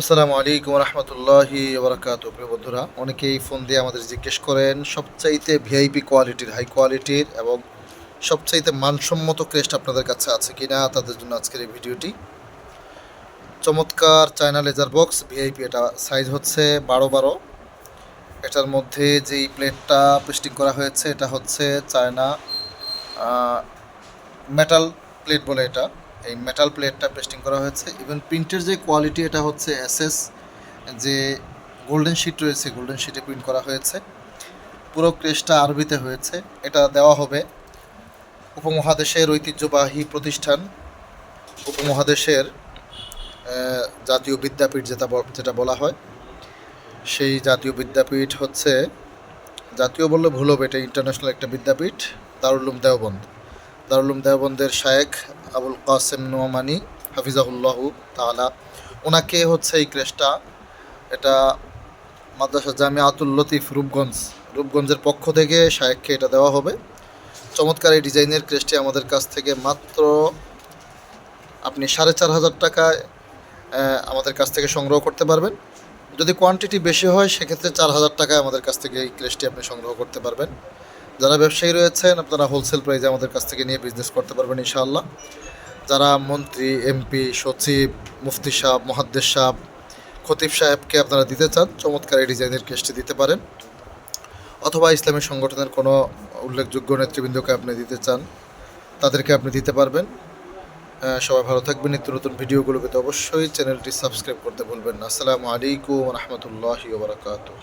আসসালামু আলাইকুম রহমতুল্লাহি ওবরাকাত প্রিয় বন্ধুরা, অনেকেই ফোন দিয়ে আমাদের জিজ্ঞেস করেন, সবচাইতে ভিআইপি কোয়ালিটির হাই কোয়ালিটির এবং সবচাইতে মানসম্মত ক্রেস্ট আপনাদের কাছে আছে কি না তাদের জন্য আজকের এই ভিডিওটি। চমৎকার চায়না লেজার বক্স ভিআইপি এটা সাইজ হচ্ছে বারো বারো। এটার মধ্যে যেই প্লেটটা পেস্টিং করা হয়েছে, এটা হচ্ছে চায়না মেটাল প্লেট বলে এটা। এই মেটাল প্লেটটা পেস্টিং করা হয়েছে। ইভেন প্রিন্টের যে কোয়ালিটি এটা হচ্ছে এসএস যে গোল্ডেন শিট রয়েছে গোল্ডেন শিটে প্রিন্ট করা হয়েছে। পুরো ক্রেসটা আরবিতে হয়েছে। এটা দেওয়া হবে উপমহাদেশের ঐতিহ্যবাহী প্রতিষ্ঠান, উপমহাদেশের জাতীয় বিদ্যাপীঠ যেটা যেটা বলা হয়। সেই জাতীয় বিদ্যাপীঠ হচ্ছে, জাতীয় বললে ভুল হবে, এটা ইন্টারন্যাশনাল একটা বিদ্যাপীঠ, দারুল উলুম দেওবন্দ। দারুল উলুম দেওবন্দের শায়েখ আবুল কাসেম নোমানি, হাফিজাহুল্লাহু তাআলা। ওনাকে হচ্ছে এই ক্রেসটা, এটা মাদ্রাসা জামিয়া আতুল লতিফ রূপগঞ্জ, রূপগঞ্জের পক্ষ থেকে শায়েখকে এটা দেওয়া হবে। চমৎকার এই ডিজাইনের ক্রেসটি আমাদের কাছ থেকে মাত্র আপনি সাড়ে চার হাজার টাকায় আমাদের কাছ থেকে সংগ্রহ করতে পারবেন। যদি কোয়ান্টিটি বেশি হয়, সেক্ষেত্রে চার হাজার টাকায় আমাদের কাছ থেকে এই ক্রেসটি আপনি সংগ্রহ করতে পারবেন। যারা ব্যবসায়ী রয়েছেন, আপনারা হোলসেল প্রাইজে আমাদের কাছ থেকে নিয়ে বিজনেস করতে পারবেন, ইনশাআল্লাহ। যারা মন্ত্রী, এমপি, সচিব, মুফতি সাহেব, মহাদ্দেশ সাহেব, খতিব সাহেবকে আপনারা দিতে চান, চমৎকার এই ডিজাইনের কেসটি দিতে পারেন। অথবা ইসলামী সংগঠনের কোনো উল্লেখযোগ্য নেতৃবৃন্দকে আপনি দিতে চান, তাদেরকে আপনি দিতে পারবেন। সবাই ভালো থাকবেন, নিত্য নতুন ভিডিওগুলো পেতে অবশ্যই চ্যানেলটি সাবস্ক্রাইব করতে ভুলবেন না। আসসালামু আলাইকুম রহমতুল্লাহি ওবরাকাতুহ